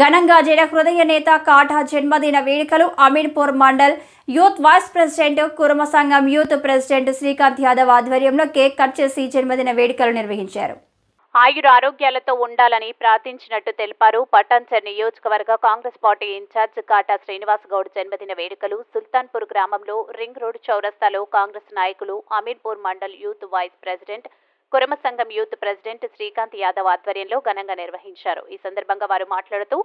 ఘనంగా జడ హృదయ నేత కాటా జన్మదిన వేడుకలు Ameenpur mandal youth vice president Kuruma సంఘం యూత్ ప్రెసిడెంట్ శ్రీకాంత్ యాదవ్ ఆధ్వర్యంలో కేక్ కట్ చేసి జన్మదిన వేడుకలు నిర్వహించారు. ఆయుర ఆరోగ్యాలతో ఉండాలని ప్రార్థించినట్టు తెలిపారు. పటాన్చర్ నియోజకవర్గ Congress party in charge Kata Srinivas Goud జన్మదిన వేడుకలు సుల్తాన్పూర్ గ్రామంలో రింగ్ రోడ్ చౌరస్తాలో కాంగ్రెస్ నాయకులు Ameerpur mandal youth vice president Kuruma సంఘం యూత్ ప్రెసిడెంట్ శ్రీకాంత్ యాదవ్ ఆధ్వర్యంలో ఘనంగా నిర్వహించారు. ఈ సందర్భంగా వారు మాట్లాడుతూ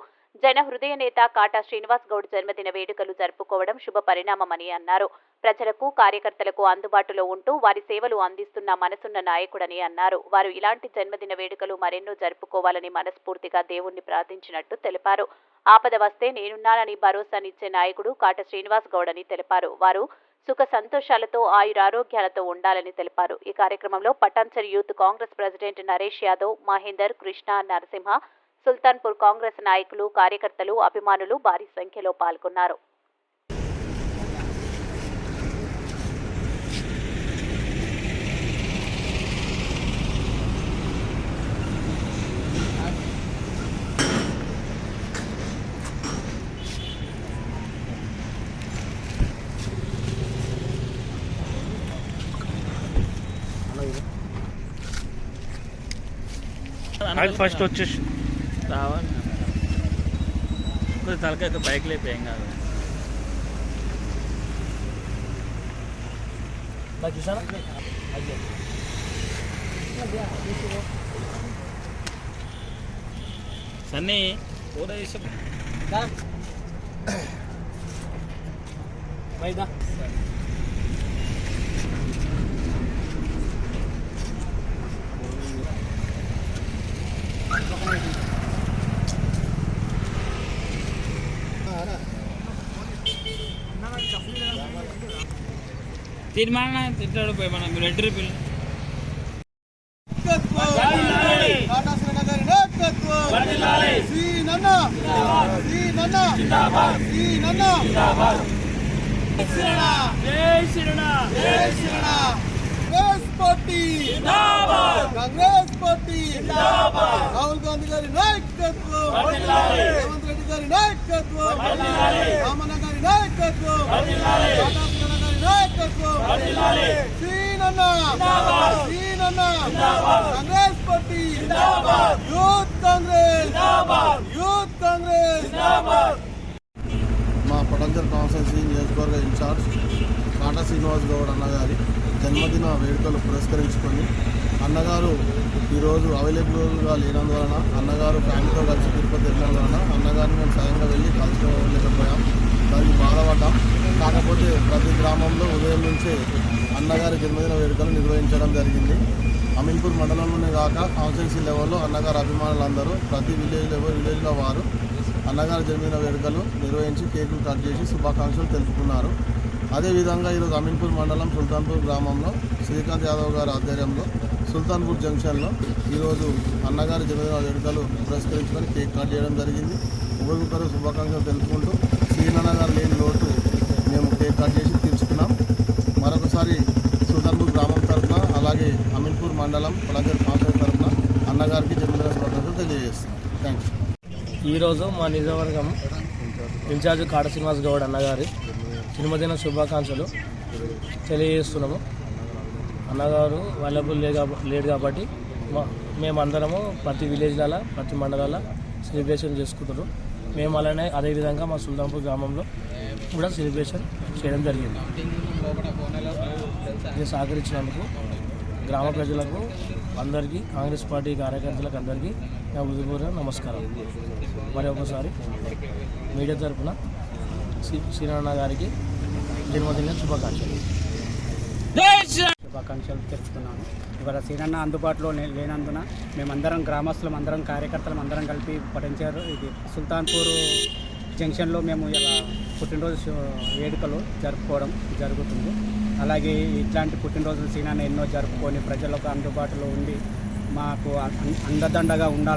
జన హృదయ నేత కాటా శ్రీనివాస్ గౌడ్ జన్మదిన వేడుకలు జరుపుకోవడం శుభ పరిణామమని అన్నారు. ప్రజలకు కార్యకర్తలకు అందుబాటులో ఉంటూ వారి సేవలు అందిస్తున్న మనసున్న నాయకుడని అన్నారు. వారు ఇలాంటి జన్మదిన వేడుకలు మరెన్నో జరుపుకోవాలని మనస్ఫూర్తిగా దేవుణ్ణి ప్రార్థించినట్టు తెలిపారు. ఆపద వస్తే నేనున్నానని భరోసానిచ్చే నాయకుడు కాట శ్రీనివాస్ గౌడ్ అని తెలిపారు. వారు సుఖ సంతోషాలతో ఆయురారోగ్యాలతో ఉండాలని తెలిపారు. ఈ కార్యక్రమంలో Patancheru youth Congress president Naresh Yadav Mahender Krishna Narasimha Sultanpur Congress నాయకులు కార్యకర్తలు అభిమానులు భారీ సంఖ్యలో పాల్గొన్నారు. అది ఫస్ట్ వచ్చేసి. రావాలి కొంచెం తలకాయ బైక్ లేపు ఏం కాదు. సన్నీ తీర్మానం తింటాడు పోయి మనం రెడ్ ripple? Congress party Congress party Rahul Gandhi గారి నాయకత్వం రేవంత్ రెడ్డి గారి నాయకత్వం రామన్న గారి నాయకత్వం నాయకత్వం శ్రీనన్న. శ్రీనన్న. Congress party. Youth Congress. Youth Congress. మా పొడంజర్ కాన్స్టిట్యూన్సీ నియోజకవర్గ ఇన్ఛార్జ్ కాటా శ్రీనివాస్ గౌడ్ అన్నగారి జన్మదిన వేడుకలు పురస్కరించుకొని అన్నగారు ఈరోజు అవైలబుల్గా లేనందువలన అన్నగారు ఫ్యామిలీతో కలిసి తిరుపతి వెళ్ళినందువలన అన్నగారిని మేము స్వయంగా వెళ్ళి కలుసుకోలేకపోయాం అది బాధపడ్డాం. కాకపోతే ప్రతి గ్రామంలో ఉదయం నుంచే అన్నగారి జన్మదిన వేడుకలు నిర్వహించడం జరిగింది. అమీన్పూర్ మండలంలోనే కాక కాన్స్టిట్యూన్సీ లెవెల్లో అన్నగారు అభిమానులందరూ ప్రతి విలేజ్ లెవెల్ విలేజ్లో వారు అన్నగారి జన్మదిన వేడుకలు నిర్వహించి కేకులు కట్ చేసి శుభాకాంక్షలు తెలుపుకున్నారు. అదేవిధంగా ఈరోజు అమీన్పూర్ మండలం సుల్తాన్పూర్ గ్రామంలో శ్రీకాంత్ యాదవ్ గారి ఆధ్వర్యంలో సుల్తాన్పూర్ జంక్షన్లో ఈరోజు అన్నగారి జన్మదిన వేడుకలు పురస్కరించుకొని కేక్ కట్ చేయడం జరిగింది. ఒకరికొకరు శుభాకాంక్షలు తెలుపుకుంటూ శ్రీనాన్న గారు లేని లోటు మేము కేక్ కట్ చేసి తీర్చుకున్నాం. మరొకసారి సుల్తాన్పూర్ గ్రామం తరఫున అలాగే అమీన్పూర్ మండలం పొలంజర్ కాన్సర్ తరఫున అన్నగారికి జన్మదిన శుభాకాంక్షలు తెలియజేస్తున్నాం. థ్యాంక్ యూ ఈరోజు మా నిజవర్గం ఇన్ఛార్జ్ కాడ శ్రీనివాస్ గౌడ్ అన్నగారి జన్మదిన శుభాకాంక్షలు తెలియజేస్తున్నాము. అన్నగారు అవైలబుల్ లేడు కాబట్టి మేమందరము ప్రతి విలేజ్లలో ప్రతి మండలాల సెలబ్రేషన్ చేసుకుంటారు మేము అలానే అదేవిధంగా మా సుల్తాన్పూర్ గ్రామంలో కూడా సెలబ్రేషన్ చేయడం జరిగింది. ఇది సహకరించినందుకు గ్రామ ప్రజలకు అందరికీ కాంగ్రెస్ పార్టీ కార్యకర్తలకు అందరికీ నా హృదయపూర్వక నమస్కారం. మరి ఒకసారి మీడియా తరఫున శ్రీ శ్రీనారాయణ గారికి జన్మదిన శుభాకాంక్షలు. శుభాకాంక్షలు తెలుపుతున్నాను. ఇవాళ సీనన్న అందుబాటులో లేనందున మేమందరం గ్రామస్తులం అందరం కార్యకర్తలం అందరం కలిపి పఠించారు ఇది సుల్తాన్పూర్ జంక్షన్లో మేము ఇలా పుట్టినరోజు వేడుకలు జరుపుకోవడం జరుగుతుంది. అలాగే ఇట్లాంటి పుట్టినరోజులు సీనాన్న ఎన్నో జరుపుకొని ప్రజలకు అందుబాటులో ఉండి మాకు అం- అండదండగా ఉండాలి